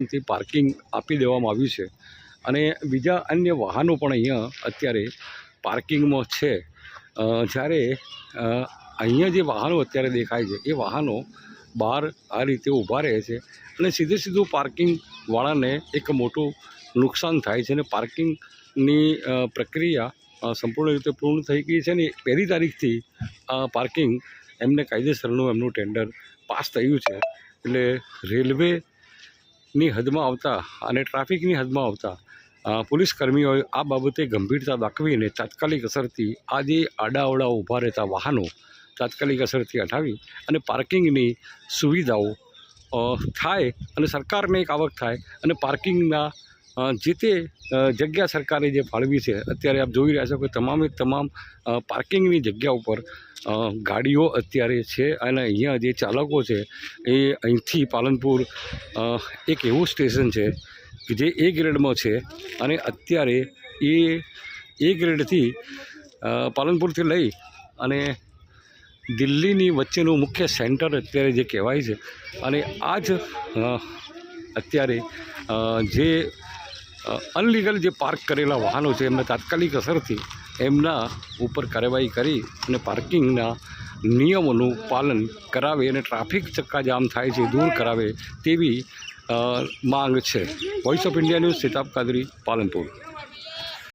થી પાર્કિંગ આપી દેવામાં આવ્યું છે. અને બીજા અન્ય વાહનો પણ અહીંયા અત્યારે પાર્કિંગમાં છે. જ્યારે અહીંયા જે વાહનો અત્યારે દેખાય છે, એ વાહનો બહાર આ રીતે ઊભા રહે છે અને સીધે સીધું પાર્કિંગવાળાને એક મોટું નુકસાન થાય છે અને પાર્કિંગની પ્રક્રિયા સંપૂર્ણ રીતે પૂર્ણ થઈ ગઈ છે અને પહેલી તારીખથી આ પાર્કિંગ એમને કાયદેસરનું એમનું ટેન્ડર પાસ થયું છે. એટલે રેલવેની હદમાં આવતા અને ટ્રાફિકની હદમાં આવતા પોલીસ કર્મીઓએ આ બાબતે ગંભીરતા દાખવીને તાત્કાલિક અસરથી આ જે આડાઅવળા ઊભા રહેતા વાહનો તાત્કાલિક અસરથી હટાવી અને પાર્કિંગની સુવિધાઓ થાય અને સરકારને એક આવક થાય અને પાર્કિંગના જે તે જગ્યા સરકારે જે ફાળવી છે, અત્યારે આપ જોઈ રહ્યા છો કે તમામે તમામ પાર્કિંગની જગ્યા ઉપર ગાડીઓ અત્યારે છે અને અહીંયા જે ચાલકો છે, એ અહીંથી પાલનપુર એક એવું સ્ટેશન છે કે જે એ ગ્રેડમાં છે અને અત્યારે એ એ ગ્રેડથી પાલનપુરથી લઈ અને દિલ્હીની વચ્ચેનું મુખ્ય સેન્ટર અત્યારે જે કહેવાય છે અને આ જ અત્યારે જે અનલીગલ જે પાર્ક કરેલા વાહનો છે, એમને તાત્કાલિક અસરથી એમના ઉપર કાર્યવાહી કરી અને પાર્કિંગના નિયમોનું પાલન કરાવે અને ટ્રાફિક ચક્કાજામ થાય છે દૂર કરાવે તેવી માંગ છે. Voice of India news Sitab Kadri Palanpur